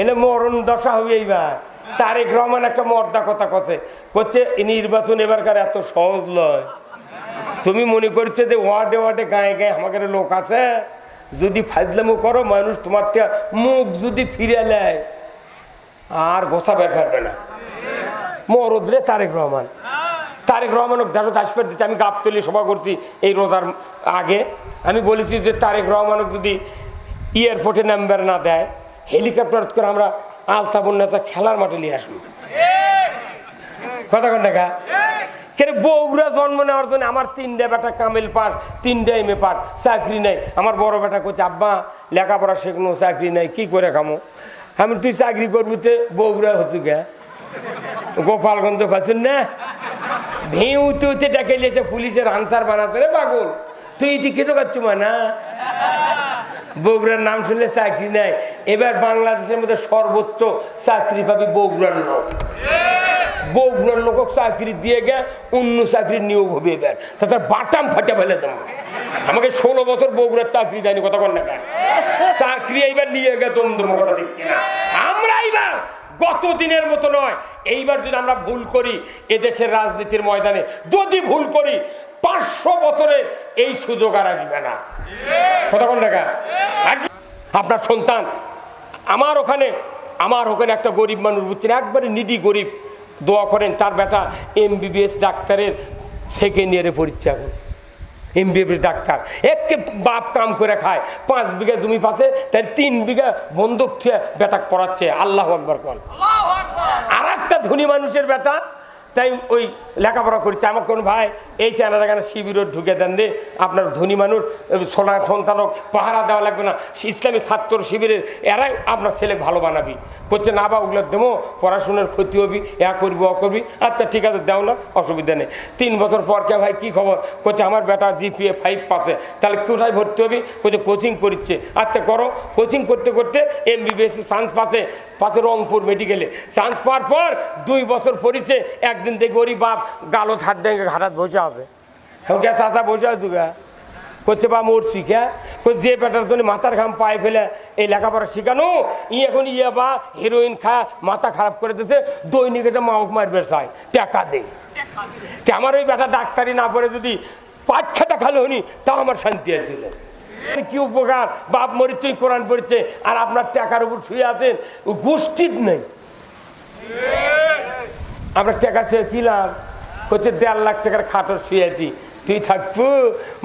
এলে মরণ দশা হবে এইবার। তারেক রহমান একটা মর্দা কথা কছে। করছে নির্বাচন এবারকার এত সহজ নয়। তুমি মনে করছ যে ওয়ার্ডে ওয়ার্ডে গায়ে গায়ে আমাদের লোক আছে? যদি ফাজলামো করো, মানুষ তোমার থেকে মুখ যদি ফিরে নেয়, আর গোসা বের না। মরদ রে তারেক রহমান। তারেক রহমান দেখো দাসপেট দিতে আমি গাবতলি সভা করছি এই রোজার আগে। আমি বলেছি যে তারেক রহমানক যদি এয়ারপোর্টে নাম্বার না দেয় হেলিকপ্টার করে আমরা আলসাবন নেতা খেলার মাঠে নিয়ে আসব। কথা দেখা কেন বউরা জন্ম নেওয়ার জন্য আমার তিনটা বেটা কামেল পাস, তিনটা এম এ চাকরি নাই। আমার বড় বেটা করছে আব্বা, লেখাপড়া শেখানো, চাকরি নাই, কি করে খামো? আমি তুই চাকরি করবি তো? বউরা হচ্ছু গে, গোপালগঞ্জ পাচ্ছেন না? ভেউ তুইতে ডেকে পুলিশের আনসার বানাতে রে পাগল। তুই এটি কেটো কাচ্ছু না? বগুড়ার নাম শুনলে চাকরি নেয় এবার বাংলাদেশের মধ্যে সর্বোচ্চ চাকরি পাবে বগুড়ার লোক। বগুড়ার লোক চাকরি দিয়ে গে অন্য চাকরি নিয়োগ হবে এবার। তা তার বাটাম ফাটে ফেলে দেবো। আমাকে ষোলো বছর বগুড়ার চাকরি দেয়নি, কথা বল না চাকরি এইবার নিয়ে গে দম কথা দেখছি না আমরা এইবার গত দিনের মতো নয়। এইবার যদি আমরা ভুল করি এদেশের রাজনীতির ময়দানে, যদি ভুল করি, পাঁচশো বছরে এই সুযোগ আর আসবে না। কোন? টাকা আপনার সন্তান, আমার ওখানে আমার ওখানে একটা গরিব মানুষ বুঝছেন, একবারে নিডি গরিব। দোয়া করেন, তার বেটা এমবিবিএস ডাক্তারের সেকেন্ড ইয়ারে এখন এমবিবিএস ডাক্তার। একে বাপ কাম করে খায় পাঁচ বিঘা জমি পাশে তাই তিন বিঘা বন্দুক থুয়ে বেটা পড়াচ্ছে। আল্লাহ আকবর কল আর একটা ধনী মানুষের বেটা তাই ওই লেখাপড়া করছে। আমার কোন ভাই এই চ্যানেল এখানে শিবিরও ঢুকে দেন রে আপনার ধনী মানুষ সোনা সন্তানক পাহারা দেওয়া লাগবে না। ইসলামী ছাত্র শিবিরের, এরাই আপনার ছেলে ভালো বানাবি। করছে না বা, ওগুলো দেবো। পড়াশোনার ক্ষতি হবি, এ করবি অ করবি। আচ্ছা ঠিক আছে, দেও না, অসুবিধা নেই। তিন বছর পর কে ভাই, কি খবর? করছে আমার বেটা জিপিএ ফাইভ পাচ্ছে তাহলে কোথায় ভর্তি হবি? করছে কোচিং করছে আচ্ছা করো। কোচিং করতে করতে এম এমবিবিএস চান্স পাচ্ছে পাশে রংপুর মেডিকেলে চান্স পাওয়ার পর দুই বছর পরিছে একদিন দেখি ওরই বাপ গালো হাত দেখে ঘাটাত বসে আছে হ্যাঁ কে চাচা বসে আছে গা? করছে বা মরছি কে? যে বেটার জন্য মাথার ঘাম পায়ে ফেলে এই লেখাপড়া শেখানো, ই এখন ইয়ে বা হিরোইন খা, মাথা খারাপ করে দিতে দৈনিক এটা মাউক মারবে চাই, টাকা দে। আমার ওই বেটা ডাক্তারি না পড়ে যদি পাট খাটা খালো হনি তাও আমার শান্তি আছিল কি উপকার, বাপ মরিচ্ছে কোরআন পড়ছে, আর আপনার টাকার উপর শুয়ে আছেন গোষ্ঠীর নেই। আমরা টাকা চেয়ে কি লাভ হচ্ছে দেড় লাখ টাকার খাটো শুয়েছি তুই থাকব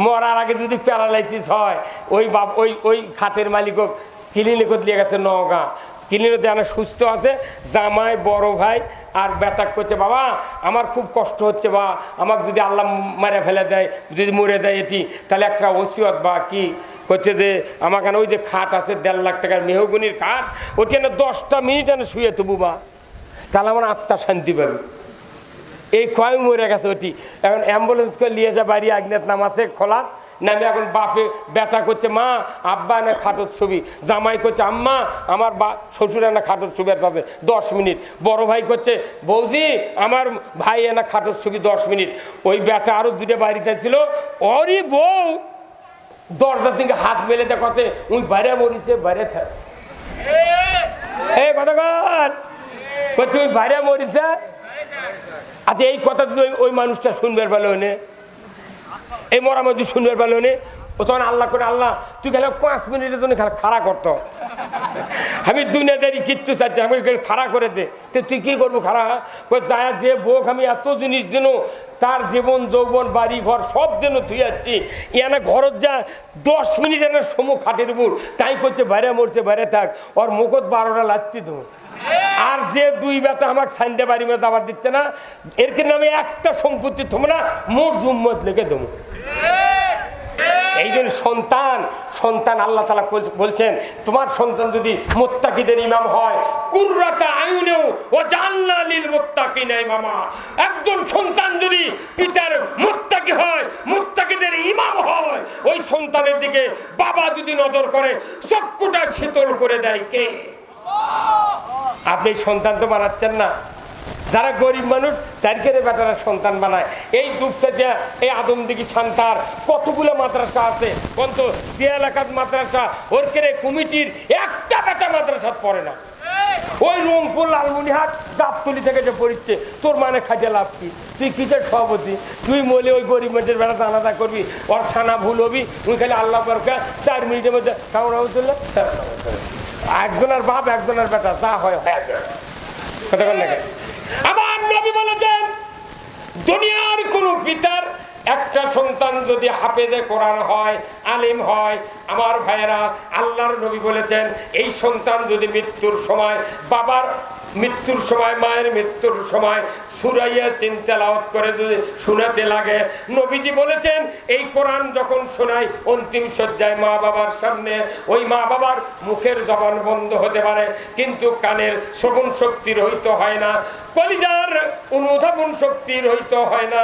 মরার আগে যদি প্যারালাইসিস হয়, ওই বাপ, ওই ওই খাতের মালিকও ক্লিনিকত দিয়ে গেছে নওগাঁ ক্লিনিক যেন সুস্থ আছে, জামাই, বড় ভাই আর ব্যাটাক করছে বাবা, আমার খুব কষ্ট হচ্ছে, বা, আমাকে যদি আল্লাহ মারে ফেলে দেয়, যদি মরে দেয় এটি, তাহলে একটা ওসিয়ত বা কি? হচ্ছে যে আমার ওই যে খাট আছে, দেড় লাখ টাকার মেহগুনির খাট, ওটি না দশটা মিনিট এনে শুয়ে তবু বা। তাহলে আমার আত্মা শান্তি পাবে। এই কয় মরে গেছে ওটি। এখন অ্যাম্বুলেন্স করে নিয়ে যা বাড়ি আগনেত নাম আছে খোলা। নামে এখন বাপে বেটা করছে মা আব্বা না খাটোর ছবি। জামাই করছে আম্মা আমার বা শ্বশুর এনা খাটোর ছবি আর পাবে দশ মিনিট। বড় ভাই করছে বৌদি আমার ভাই এনা খাটোর ছবি দশ মিনিট। ওই ব্যাটা আরও দুটো বাড়িতে ছিল। ওরই বউ দরজার থেকে হাত মেলে দেখাচ্ছে ওই বাইরে মরিছে বাইরে থাক এই কথা করছে ওই বাইরে মরিছে আচ্ছা এই কথা যদি ওই- মানুষটা শুনবার পেল নে এই মরা মধ্যে শুনবার পেল নে ও তখন আল্লাহ করে, আল্লাহ, তুই গেলে পাঁচ মিনিটের জন্য খালি খাড়া করতো। আমি দুনিয়াদারি কিচ্ছু চাচ্ছি আমি খাড়া করে দে। তুই কি করব খাড়া কই, যায় যে বোক আমি এত জিনিস দিন, তার জীবন, যৌবন, বাড়ি, ঘর সব দিন তুই যাচ্ছি ইয়ানা ঘরত যা দশ মিনিট এনে সমু খাটের উপর। তাই করছে বাইরে মরছে, বাইরে থাক। ওর মুখত বারোটা লাগছি তো আর যে দুই বেটা আমাকে সাইন্ডে বাড়ি মধ্যে আবার দিচ্ছে না, এর কিন্তু আমি একটা সম্পত্তি না, মোট জুম্মত লেগে দেবো। এই সন্তান সন্তান আল্লাহ তালা বলছেন, তোমার সন্তান যদি মোত্তাকিদের ইমাম হয়, কুর্রাতা আয়ুনেও ও মোত্তাকি নাই মামা একজন সন্তান যদি পিতার মোত্তাকি হয়, মোত্তাকিদের ইমাম হয়, ওই সন্তানের দিকে বাবা যদি নজর করে চক্ষুটা শীতল করে দেয় কে? আপনি সন্তান তো বানাচ্ছেন না। যারা গরিব মানুষ তাদেরকে বেটারা সন্তান বানায়? এই দুপচাচা এই আদমদিঘি সান্তার কতগুলো মাদ্রাসা আছে? কত এলাকার মাদ্রাসা, ওর কেড়ে কমিটির একটা বেটা মাদ্রাসা পড়ে না? ওই রংপুর লালমনিহাট গাবতলি থেকে যে পড়িচ্ছে, তোর মানে খাইতে লাভ কি? তুই কিসের সভাপতি? তুই মলে ওই গরিব মেয়েদের বেড়া দানাদা করবি, ওর ছানা ভুল হবি তুই খালি আল্লাহ বরকা চার মিনিটের মধ্যে কামড় চলল একজনের বাপ, একজনের বেটা তা হয় আবার নবী বলেছেন, দুনিয়ার কোন পিতার একটা সন্তান যদি হাফেজে কোরআন হয়, আলিম হয়, আমার ভাইয়েরা আল্লাহর নবী বলেছেন, এই সন্তান যদি মৃত্যুর সময়, বাবার মৃত্যুর সময়, মায়ের মৃত্যুর সময় করে লাগে। নবীজি বলেছেন, এই কোরআন যখন অন্তিম সজ্জায় মা বাবার সামনে, ওই মা বাবার মুখের জবান বন্ধ হতে পারে, কিন্তু কানের শ্রবণ শক্তি রহিত হয় না, কলিজার অনুধাবন শক্তি রহিত হয় না।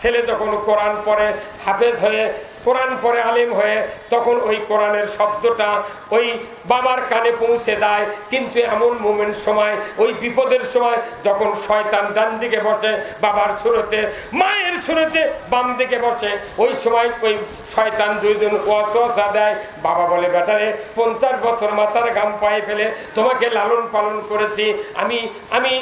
ছেলে যখন কোরআন পড়ে, হাফেজ হয়ে কোরআন পরে আলিম হয়ে তখন ওই কোরআনের শব্দটা ওই বাবার কানে পৌঁছে দেয়। কিন্তু এমন মোমেন্ট সময়, ওই বিপদের সময় যখন শয়তান ডান দিকে বসে, বাবার সুরতে, মায়ের সুরতে বাম দিকে বসে, ওই সময় ওই শয়তান দুইজন ওয়াসওয়াসা দেয়। বাবা বলে, বেটারে, পঞ্চাশ বছর মাথার গাম পায়ে ফেলে তোমাকে লালন পালন করেছি। আমি আমি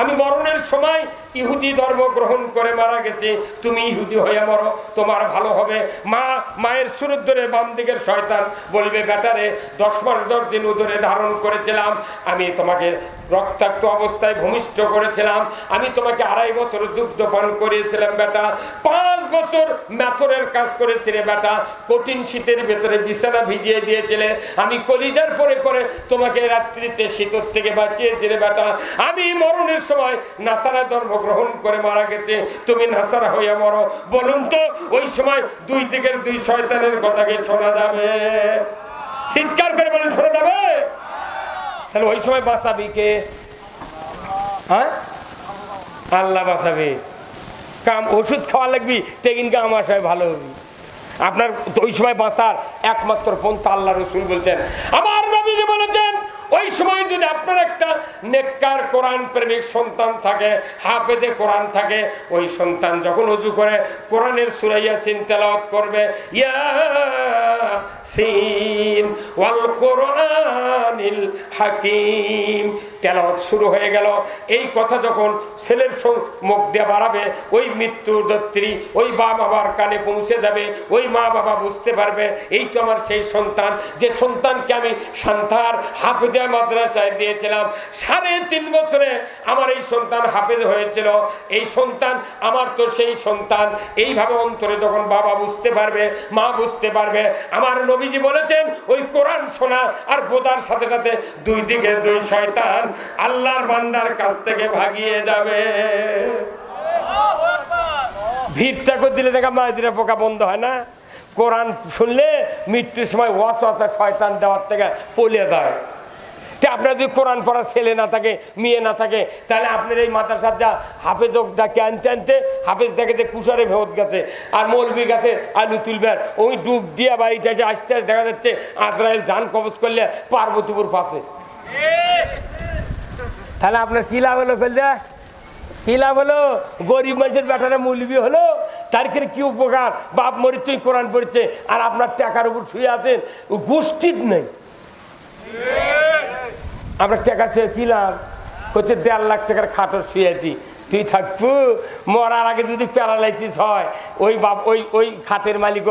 আমি মরণের সময় ইহুদি ধর্ম গ্রহণ করে মারা গেছে। তুমি ইহুদি হয়ে মরো, তোমার ভালো হবে। মা, মায়ের সুরত ধরে বাম দিকের শয়তান বলবে, বেটারে, দশ মাস দশ দিন উদরে ধারণ করেছিলাম। আমি তোমাকে রক্তাক্ত অবস্থায় ভূমিষ্ঠ করেছিলাম। আমি তোমাকে আড়াই বছর দুগ্ধ পান করিয়েছিলাম, বেটা। পাঁচ বছর মেথরের কাজ করেছিলে বেটা। কঠিন শীতের ভেতরে বিছানা ভিজিয়ে দিয়েছিলে। আমি কলিজার পরে করে তোমাকে রাত্রিতে শীতর থেকে বাঁচিয়েছিলে বেটা। আমি মরণের সময় নাসারা ধর্ম গ্রহণ করে মারা গেছে। তুমি নাসারা হইয়া মরো। বলুন তো, ওই সময় দুই দিকের দুই শয়তানের কথাকে শোনা যাবে। চিৎকার করে বলেন, শোনা যাবে? তাহলে ওই সময় বাঁচাবি কে? হ্যাঁ? আল্লাহ বাঁচাবে। কাম, ওষুধ খাওয়া লাগবি তেগিনকে আমার সময় ভালো হবি। আপনার ওই সময় বাঁচার একমাত্র পন্থা আল্লাহ রসুল বলছেন। আমার নবীজি বলেছেন ওই সময় যদি আপনার একটা নেককার কোরআন প্রেমিক সন্তান থাকে, হাফেজে কোরআন থাকে, ওই সন্তান যখন উজু করে কোরআনের সুরাইয়া তেলাওয়াত করবে ইয়াসিন হাকিম। তেলাওয়াত শুরু হয়ে গেল। এই কথা যখন ছেলের মুখ দিয়ে বাড়াবে, ওই মৃত্যুর দত্রী ওই মা বাবার কানে পৌঁছে যাবে, ওই মা বাবা বুঝতে পারবে, এই তো আমার সেই সন্তান। যে সন্তানকে আমি সান্তার হাফেজা মাদ্রাসায় দিয়েছিলাম, সাড়ে তিন বছরে আমার এই সন্তান হাফেজ হয়েছিল। এই সন্তান আমার তো সেই সন্তান। এইভাবে অন্তরে যখন বাবা বুঝতে পারবে, মা বুঝতে পারবে, আমার নবীজি বলেছেন, ওই কোরআন শোনা আর বোধার সাথে সাথে দুই দিকে দুই শয়তান আল্লাহর বান্দার কাছ থেকে ভাগিয়ে যাবে। ভিড়টা করে দিলে দেখা মায়ের পোকা বন্ধ হয় না। কোরআন শুনলে মৃত্যুর সময় ওয়াসা শয়তান দেওয়ার থেকে পলিয়ে যায়। আপনার যদি কোরআন পড়ার ছেলে না থাকে, মেয়ে না থাকে, তাহলে আপনার এই মাদ্রাসার যা হাফেজ ডাকে আনতে আনতে হাফেজ দেখে কুষারে ভেত গেছে, আর মৌলবি গাছে আলু তুলবেন ওই ডুব দিয়ে বাড়িতে এসে আস্তে আস্তে দেখা যাচ্ছে আজরাইল ধান কবজ করলে পার্বতীপুর পাশে। তাহলে আপনার কি লাভ হলো ফেলতে কি লাভ হলো? গরিব মানুষের ব্যাটারে মৌলবি হলো? তার ক্ষেত্রে কি উপকার? বাপ মরিচ্ছে কোরআন পড়ছে, আর আপনার টাকার উপর শুয়ে আছেন গোষ্ঠীর নেই। আমরা টাকা চেয়ে কি লাভ হচ্ছে দেড় লাখ টাকার খাটো শুয়েছি তুই থাকব মরার আগে যদি প্যারালাইসিস হয়, ওই বাপ, ওই ওই খাতের মালিক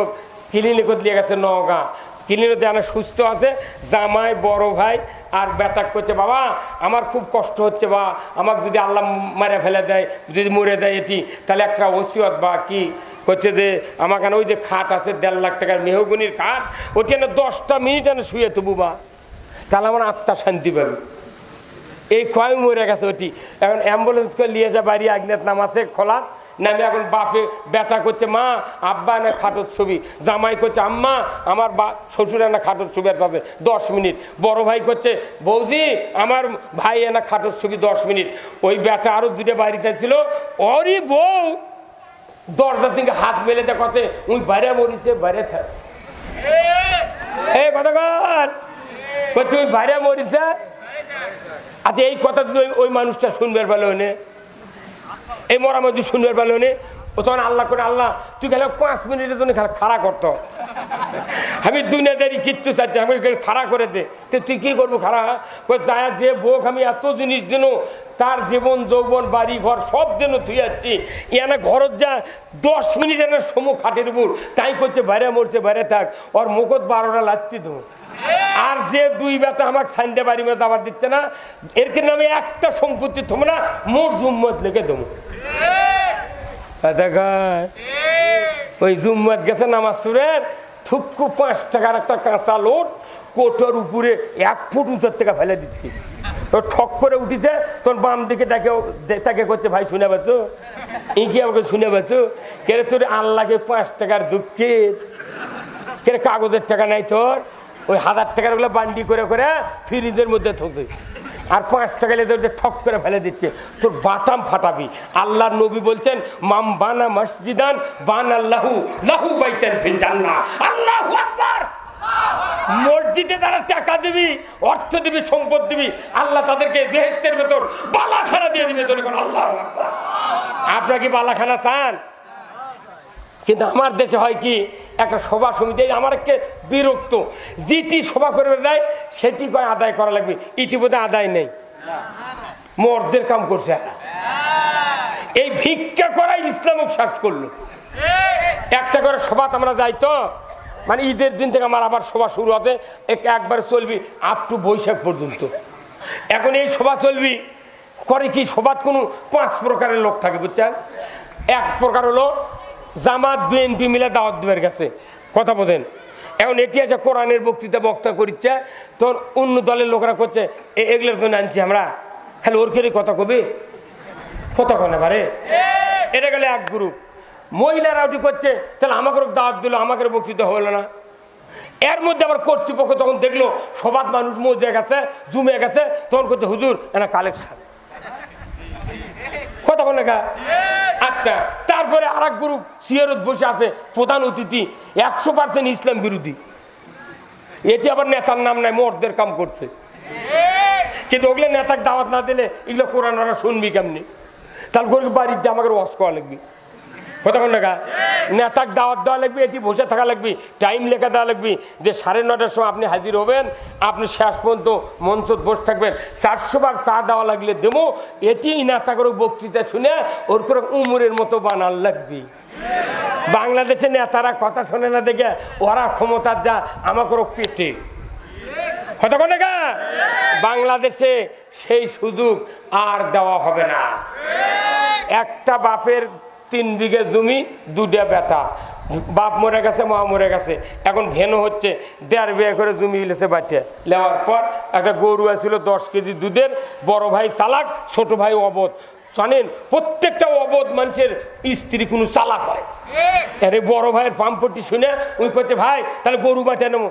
ক্লিনিকত দিয়ে গেছে নওগাঁ ক্লিনিক যেন সুস্থ আছে, জামাই, বড় ভাই আর ব্যাটাক করছে বাবা, আমার খুব কষ্ট হচ্ছে, বা, আমাকে যদি আল্লাহ মারে ফেলে দেয়, যদি মরে দেয় এটি, তাহলে একটা ওসিয়ত বা কি? হচ্ছে যে আমার ওই যে খাট আছে, দেড় লাখ টাকার মেহগুনির খাট, ওটি না দশটা মিনিট এনে শুয়ে তবু বা। তাহলে আমার আত্মা শান্তি পাবে। এই কয় মরে গেছে ওটি। এখন অ্যাম্বুলেন্স করে নিয়ে যা বাড়ি আগনেত নামাছে খোলা। নামে এখন বাপে ব্যথা করছে মা আব্বা না খাটোর ছবি। জামাই করছে আম্মা আমার বা শ্বশুর এনা খাটোর ছবি আর পাবে দশ মিনিট। বড় ভাই করছে বৌদি আমার ভাই এনা খাটোর ছবি দশ মিনিট। ওই ব্যাটা আরও দুটো বাড়িতে ছিল। ওরই বউ দরজার থেকে হাত মেলে দেখছে ওই বাইরে মরিছে বাইরে থাক এই কথা ওই বাইরে মরিছে? আচ্ছা এই কথা যদি ওই- মানুষটা শুনবার পেল নে এই মরা মধ্যে শুনবার পেল নে ও তখন আল্লাহ করে, আল্লাহ, তুই গেলে পাঁচ মিনিটের জন্য খালি খাড়া করতো। আমি দুনিয়াদারি কিচ্ছু চাচ্ছি আমি খাড়া করে দে। তুই কি করব খাড়া? যায় যে বোক আমি এত জিনিস দিন, তার জীবন, যৌবন, বাড়ি, ঘর সব দিন তুই যাচ্ছি ইয়ানা ঘরত যা দশ মিনিট এনে সমু খাটের উপর। তাই করছে বাইরে মরছে বাইরে থাক। ওর মুখত বারোটা লাগছি তো আর যে দুই বেটা আমাকে বাড়ি মধ্যে আবার দিচ্ছে না, এর কিন্তু আমি একটা সম্পত্তি তোমরা মোট জুম্মত লেগে দেবো। ওই জুম্মত গেছে নামাজ সুরের থুক্কু পাঁচ টাকার একটা কাঁচা লোট, কোটোর উপরে এক ফুট উঁচার থেকে ফেলে দিচ্ছি। ও ঠক করে উঠিছে, তোর বাম দিকে তাকে তাকে করছে, ভাই, শুনে পাচ্ছ ইঁকি আমাকে শুনে পাচ্ছ কেরে তোর আল্লাহকে পাঁচ টাকার দুঃখের কেরে কাগজের টাকা নাই তোর? ওই হাজার টাকারগুলো বান্ডি করে করে ফ্রিজের মধ্যে থোছে আর পাঁচ টাকা লেগে ওদের ঠক করে ফেলে দিচ্ছে। তোর বাটাম ফাটাবি। আল্লাহ নবী বলছেন, মাম বানা মসজিদান বান আল্লাহু লাহু বাইতেন ফিল জান্নাহ। আল্লাহু আকবার। মসজিদে তারা টাকা দিবি, অর্থ দিবি, সম্পদ দিবি। আল্লাহ তাদেরকে বেহেস্তের ভেতর বালাখানা দিয়ে দিবে। তোর আল্লাহ আপনার কি বালাখানা চান? কিন্তু আমার দেশে হয় কি, একটা সভা সমিতি আমার একে বিরক্ত। যেটি সভা করে দেয়, সেটি কয় আদায় করা লাগবে? ইতিমধ্যে আদায় নেই। মর্দের কাম করছে এই ভিক্ষা করাই ইসলামিক সার্চ করল। একটা করে সভা আমরা যাই তো মানে ঈদের দিন থেকে আমার আবার সভা শুরু হবে এক- একবার চলবি আপ টু বৈশাখ পর্যন্ত। এখন এই সভা চলবি, করে কি সভাত কোনো পাঁচ প্রকারের লোক থাকে, বুঝছেন? এক প্রকার হলো জামাত, বিএনপি মিলে দাওয়াত দেবের গেছে। কথা বোঝেন। এখন এটি আছে কোরআনের বক্তৃতা বক্তা করিচ্ছে তোর অন্য দলের লোকরা করছে, "এ- এগুলোর জন্য আনছি আমরা। খালি ওর খেলে কথা কবি? কথা কয় না বারে? এটা গেলে এক গ্রুপ মহিলারা ওটি করছে, তাহলে আমাকে দাওয়াত দিল আমাকে বক্তৃতা হলো না। এর মধ্যে আবার কর্তৃপক্ষ তখন দেখল সবাদ মানুষ মজে গেছে, জুমে গেছে, তখন করছে, হুজুর, এনা কালেকশন। কথা বলে গা? আচ্ছা তারপরে আর এক গ্রুপ সিয়ারত বসে আছে, প্রধান অতিথি, একশো পার্সেন্ট ইসলাম বিরোধী। এটি আবার নেতার নাম নাই, মর্দের কাম করছে। কিন্তু ওগুলো নেতাকে দাওয়াত না দিলে এগুলো কোরআন ওরা শুনবি কেমনি? তাহলে দিয়ে আমাকে ওয়াশ করা লাগবে। কোন টাকা নেতাকে দাওয়াত দেওয়া লাগবে, এটি বসে থাকা লাগবে টাইম লেখা দেওয়া লাগবে। যে সাড়ে নটার সময় আপনি হাজির হবেন, আপনি শেষ পর্যন্ত মঞ্চ বসে থাকবেন। চারশো বার চা দেওয়া লাগলে দেবো, এটি নেতা করে বক্তৃতা শুনে ওর করে উমরের মতো বানাল লাগবে। বাংলাদেশের নেতারা কথা শোনে না দেখে ওরা ক্ষমতার যা, আমাকে পেটে। কোন টাকা বাংলাদেশে সেই সুযোগ আর দেওয়া হবে না। একটা বাপের তিন বিঘে জমি দুটা ব্যথা বাপ মরে গেছে, মা মরে গেছে। এখন ভেনো হচ্ছে, দেড় বিয়ে করে জমি ইলেছে বাটিয়ে নেওয়ার পর একটা গরু আছিল, দশ কেজি দুধের, বড় ভাই চালাক, ছোট ভাই অবধ। জানেন, প্রত্যেকটা অবধ মানুষের স্ত্রী কোনো চালাক হয়। আরে বড় ভাইয়ের পাম্পটি শুনে ওই করছে ভাই, তাহলে গরু বাঁচা নেব।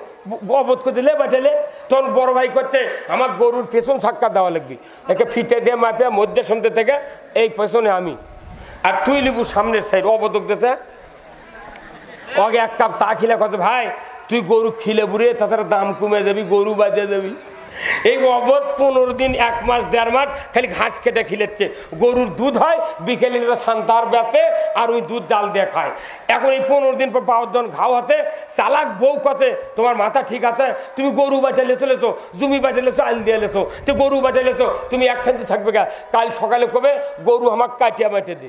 অবধ করে দিলে বাঁচালে তখন বড় ভাই করছে আমার গরুর পেছন সাক্ষাৎ দেওয়া লাগবে। একে ফিটে দিয়ে মাপিয়া মধ্যে শুনতে থেকে, এই পেছনে আমি। আর তুই লিবু সামনের সাইড অবদক দেতে ওকে এক কাপ চা খিলে কত ভাই, তুই গরু খিলে বুড়ে, তাছাড়া দাম কমে যাবি, গরু বাজে যাবি। এই অবধ পনেরো দিন, এক মাস, দেড় মাস খালি ঘাস কেটে খিলেচ্ছে। গরুর দুধ হয়, বিকেলে সান্তার বেচে আর ওই দুধ ডাল দিয়ে খায়। এখন এই পনেরো দিন পর পাওয়ার জন ঘাও আছে, চালাক বউ কাছে, তোমার মাথা ঠিক আছে? তুমি গরু বাটালে চলেছো জমি বাটালে আল দিয়ে লেছো তো গরু বাটালেছো তুমি একখান থাকবে কাল সকালে কবে গরু আমাকে কাটিয়া বাটে দি।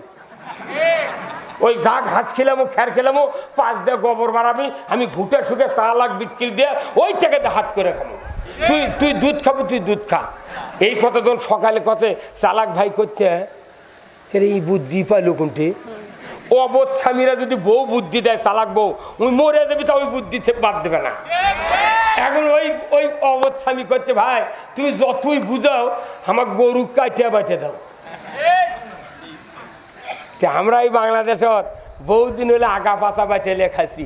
ওই গা ঘাস খেলামো, খ্যার খেলামো, পাঁচ দিয়ে গোবর বাড়াবি, আমি ঘুটে শুকে চা লাখ বিক্রি দিয়ে ওই টাকাতে হাত করে খাব তুই তুই দুধ খাব, তুই দুধ খা। এই কথা তোর সকালে কথে, চালাক ভাই করছে এরে, এই বুদ্ধি পাইলো কোনটি? অবোধ স্বামীরা যদি বউ বুদ্ধি দেয়, চালাক বউ, ওই মরে যাবি তা ওই বুদ্ধি বাদ দেবে না। এখন ওই ওই অবোধ স্বামী করছে, ভাই, তুমি যতই বুঝাও আমার গরু কাটিয়া বাটে দাও। আমরা এই বাংলাদেশত বহুদিন হলে আগা পাতা বাটেলে খাইছি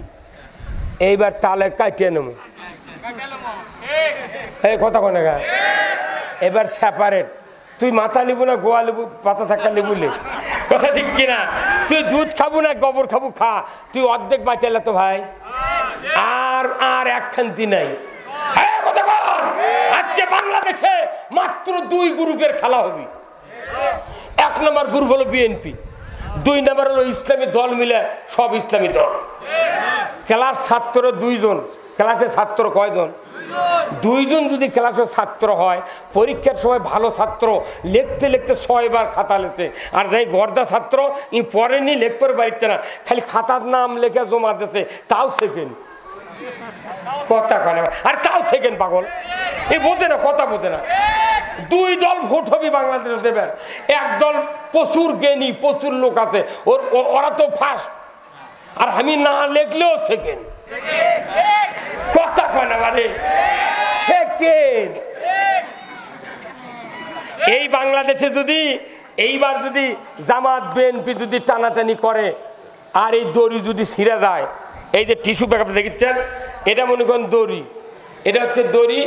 এইবার তালে কাটিয়ে নেব। এই কথা কোনে? গা এবার সেপারেট তুই মাথা লিবু না গোয়া লিবু পাতা থাকা লিবু লে কথা ঠিক কিনা তুই দুধ খাব না গোবর খাব, খা। তুই অর্ধেক বাঁচালে তো ভাই। আর আর এক খান্তি নাই। আজকে বাংলাদেশে মাত্র দুই গ্রুপের খেলা হবে। এক নম্বর গ্রুপ হলো বিএনপি। দুই নাম্বার হলো ইসলামী দল মিলে সব ইসলামী দল। ক্লাস ছাত্র দুইজন। ক্লাসে ছাত্র কয়জন? দুইজন যদি ক্লাসের ছাত্র হয়, পরীক্ষার সময় ভালো ছাত্র, লিখতে লিখতে ছয়বার খাতা লেছে আর যাই গর্দা ছাত্র, ই পড়েনি লিখতে পারছে না, খালি খাতার নাম লেখে জমা দিছে, তাও সেকেন্ড কথা কয় আর তাও সেকেন্ড পাগল। এই বোঝে না, কথা বোঝে না। দুই দল ভোট হবে বাংলাদেশ দেবেন। এক দল প্রচুর জ্ঞানী, প্রচুর লোক আছে, ওর ওরা তো ফার্স্ট আর আমি না লিখলেও সেকেন্ড কথা কয় না মানে সেকেন্ড এই বাংলাদেশে যদি, এইবার যদি জামাত, বিএনপি যদি টানাটানি করে, আর এই দড়ি যদি ছিঁড়ে যায়, এই যে টিস্যু প্যাকেট দেখছেন? এটা মনে করেন দড়ি। এটা হচ্ছে দড়ি,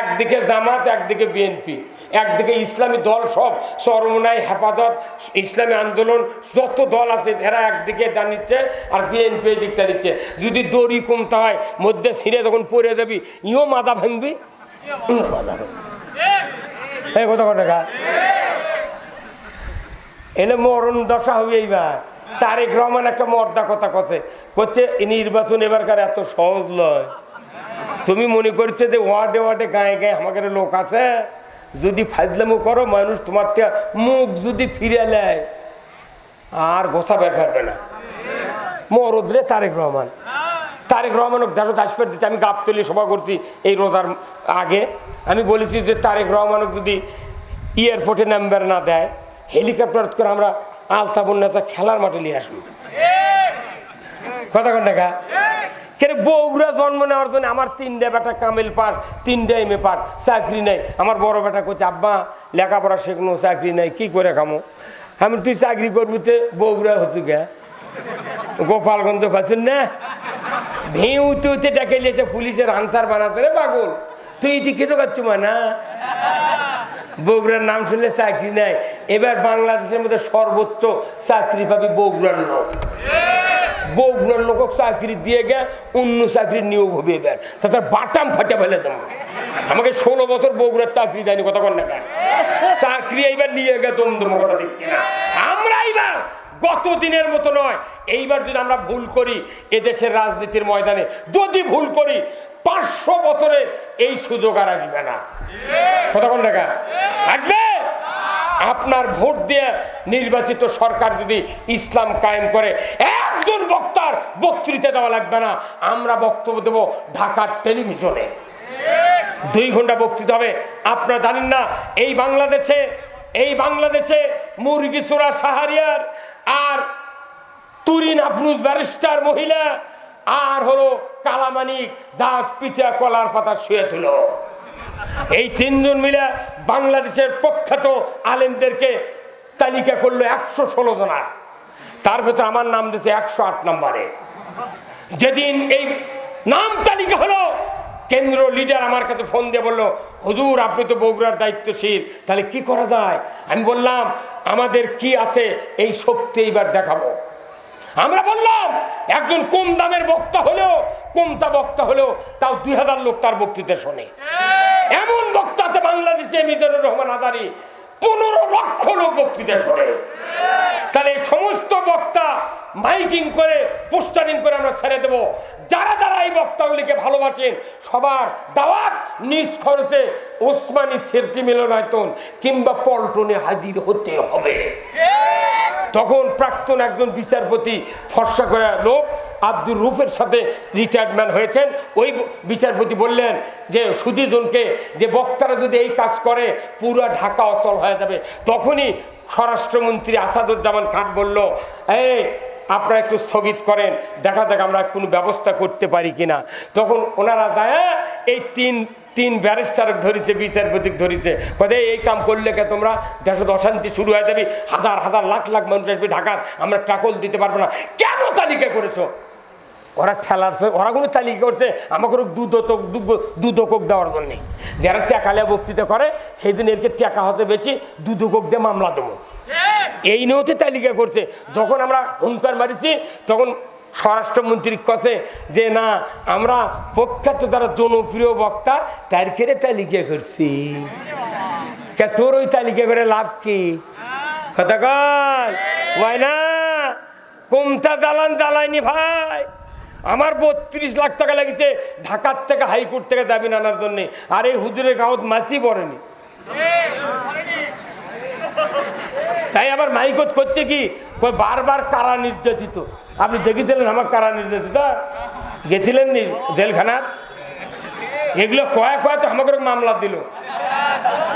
একদিকে জামাত, একদিকে বিএনপি। একদিকে ইসলামী দল সব চরমনাই হেফাজত, ইসলামী আন্দোলন, যত দল আছে এরা একদিকে দাঁড়িয়েছে আর বিএনপি দিকটা দিচ্ছে। যদি দড়ি কমতে হয়, মধ্যে ছিঁড়ে তখন পড়ে যাবি, ইও মাথা ভাঙবি? এই কথা কথা এলে মরণ দশা হবে এইবার। তারেক রহমান একটা মর্দা কথা কছে। করছে নির্বাচন এবারকার এত সহজ নয়। তুমি মনে করছ যে ওয়ার্ডে ওয়ার্ডে গায়ে গায়ে আমাদের লোক আছে? যদি ফাজলামো করো, মানুষ তোমার মুখ যদি ফিরে নেয়, আর গোছা বের পারবে না। মরদ রে তারেক রহমান। তারেক রহমানক দেখো দাসপেট দিচ্ছে আমি গাবতলি সভা করছি এই রোজার আগে। আমি বলেছি যে তারেক রহমানক যদি এয়ারপোর্টে নাম্বার না দেয়, হেলিকপ্টার করে আমরা আলতা বন্যাতা খেলার মাঠে নিয়ে আসব। কথা কন টাকা কেন বউরা জন্ম নেওয়ার জন্য আমার তিনটে বেটা কামিল পাস, তিনটে এম এ পাস, চাকরি নেই। আমার বড় বেটা করছে আব্বা, লেখাপড়া শেখানো, চাকরি নেই, কি করে খামো? আমি তুই চাকরি করবি তে? বউরা হচ্ছু গে গোপালগঞ্জ পাচ্ছেন না ভিউতে উঠে ডেকে নিয়েছে পুলিশের আনসার বানাতে রে পাগল। তুই এটি কেটো কাচ্ছু না? বগুড়ার নাম শুনলে চাকরি নেই। এবার বাংলাদেশের মধ্যে সর্বোচ্চ চাকরি পাবে বগুড়ার লোক বগুড়ার লোক চাকরি দিয়ে গে, অন্য চাকরি নিয়োগ হবে এবার। তাতে বাটাম ফাটে ফেলে দেবো। আমাকে ষোলো বছর বগুড়ার চাকরি দেয়নি, কথা কন না চাকরি এইবার নিয়ে গে দম দম কথা দেখছি না আমরা এইবার গত দিনের মতো নয়, এইবার যদি আমরা ভুল করি এদেশের রাজনীতির ময়দানে, যদি ভুল করি, পাঁচশো বছরে এই সুযোগ আর আসবে না। কোন টাকা আসবে? আপনার ভোট দিয়ে নির্বাচিত সরকার যদি ইসলাম কায়েম করে একজন বক্তার বক্তৃতা দেওয়া লাগবে না। আমরা বক্তব্য দেব ঢাকার টেলিভিশনে। দুই ঘণ্টা বক্তৃতা হবে। আপনারা জানেন না, এই বাংলাদেশে এই বাংলাদেশে মুরগি চোরা সাহারিয়ার আর তুরিন আফরুজ ব্যারিস্টার মহিলা আর হলো কালামানিক যা পিঠা কলার পাতা শুয়ে তুলো। এই তিনজন মিলে বাংলাদেশের প্রখ্যাত আলেমদেরকে তালিকা করল একশো ষোলো জনার। তার ভেতরে আমার নাম দিয়েছে একশো আট নম্বরে। যেদিন এই নাম তালিকা হলো কেন্দ্র লিডার আমার কাছে ফোন দিয়ে বলল হুজুর আপনি তো বগুড়ার দায়িত্বশীল তাহলে কি করা যায়? আমি বললাম আমাদের কি আছে এই শক্তি এইবার দেখাবো। আমরা বললাম একজন কম দামের বক্তা হলেও কমতা বক্তা হলেও তাও দুই হাজার লোক তার বক্তৃতা শোনে। এমন বক্তা আছে বাংলাদেশে মিজানুর রহমান আদারি পনেরো লক্ষ লোক বক্তৃতা শোনে তাহলে সমস্ত বক্তা মাইকিং করে, পোস্টারিং করে আমরা ছেড়ে দেব। যারা যারা এই বক্তাগুলিকে ভালোবাসেন, সবার দাওয়াত নিজ খরচে ওসমানী সেরতি মিলনায়তন কিংবা পল্টনে হাজির হতে হবে। তখন প্রাক্তন একজন বিচারপতি ফর্সা করা লোক আব্দুর রুফের সাথে রিটায়ারমেন্ট হয়েছেন। ওই বিচারপতি বললেন যে, সুদীজনকে, যে বক্তারা যদি এই কাজ করে, পুরো ঢাকা অচল হয়ে যাবে। তখনই স্বরাষ্ট্রমন্ত্রী আসাদুজ্জামান খান বলল, এই আপনারা একটু স্থগিত করেন, দেখা যাক আমরা কোনো ব্যবস্থা করতে পারি কিনা। তখন ওনারা যায় এই তিন তিন ব্যারিস্টার ধরেছে বিচারপতি ধরেছে। কোথায় এই কাম করলে কে তোমরা? দেশত অশান্তি শুরু হয়ে যাবে, হাজার হাজার লাখ লাখ মানুষ আসবে ঢাকার, আমরা টাকল দিতে পারব না। কেন তালিকা করেছ? ওরা ঠেলার ওরা কোনো তালিকা করছে, আমাকে দুধ দুধ কোক দেওয়ার জন্য। যারা টাকালে বক্তৃতা করে, সেই দিন এরকে টাকা হতে বেশি দুধ কোক দিয়ে মামলা দেবো। এই নিয়েও তালিকা করছে। যখন আমরা হুঙ্কার মারিছি, তখন স্বরাষ্ট্রমন্ত্রীর কাছে যে, না, আমরা প্রখ্যাত যারা জনপ্রিয় বক্তা, তার খেরে তালিকা করছি। তোর ওই তালিকা করে লাভ কি? কথা কোনটা জ্বালান জ্বালায়নি ভাই? আমার বত্রিশ লাখ টাকা লেগেছে, ঢাকার থেকে হাইকোর্ট থেকে দাবি আনার জন্য। আর এই হুজুরের গাঁত মাছি পড়েনি। তাই আবার মাইকত করছে কি? কই বারবার কারা নির্যাতিত। আপনি দেখেছিলেন আমার কারা নির্যাতিত? গেছিলেন নি জেলখানাত? এগুলো কয় কয় তো আমাকে মামলা দিল।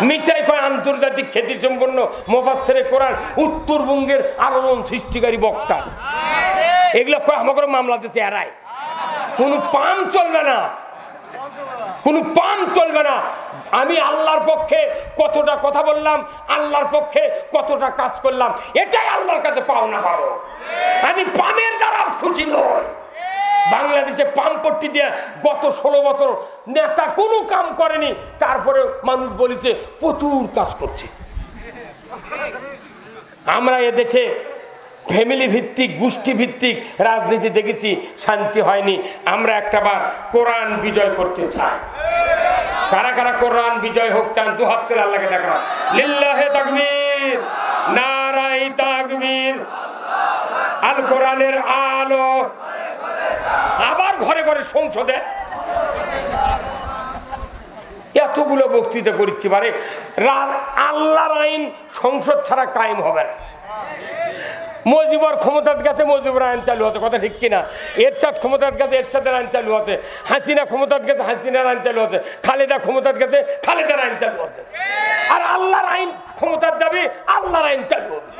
মিসাই কয় আন্তর্জাতিক খ্যাতি সম্পন্ন মোফাসের কোরআন উত্তরবঙ্গের আলোড়ন সৃষ্টিকারী বক্তা। এগুলো কয় আমাকে মামলা দিচ্ছে এরাই। কোনো পাম চলবে না। কোনো পাম চলবে না। আমি আল্লাহর পক্ষে কতটা কথা বললাম, আল্লাহর পক্ষে কতটা কাজ করলাম, এটাই আল্লাহর কাছে পাওনা পাবো। আমি পামের দ্বারা খুশি নই। বাংলাদেশে পাম্পট্টি দিয়ে গত ষোলো বছর নেতা কোনো কাম করেনি, তারপরে মানুষ বলেছে, প্রচুর কাজ করছে। আমরা এদেশে ফ্যামিলি ভিত্তিক গোষ্ঠী ভিত্তিক রাজনীতি দেখেছি, শান্তি হয়নি। আমরা একটা একটাবার কোরআন বিজয় করতে চাই। কারা কারা কোরআন বিজয় হোক চান, দু হাত তুলে আল্লাহকে দেখা লিল্লাহে তাকবীর নারাই তাকবীর। আল কোরআনের আলো। আবার ঘরে ঘরে সংসদে। এতগুলো বক্তৃতা করছি পারে আল্লাহর আইন সংসদ ছাড়া কায়েম হবে না। মজিবর ক্ষমতার কাছে মজিবর আইন চালু হতে, কথা ঠিক কিনা? এরশাদ ক্ষমতার কাছে এরশাদের আইন চালু হতে, হাসিনা ক্ষমতার কাছে হাসিনার আইন চালু হতে, খালেদা ক্ষমতার কাছে খালেদার আইন চালু হতে। আর আল্লাহর আইন ক্ষমতার দাবি আল্লাহর আইন চালু হবে।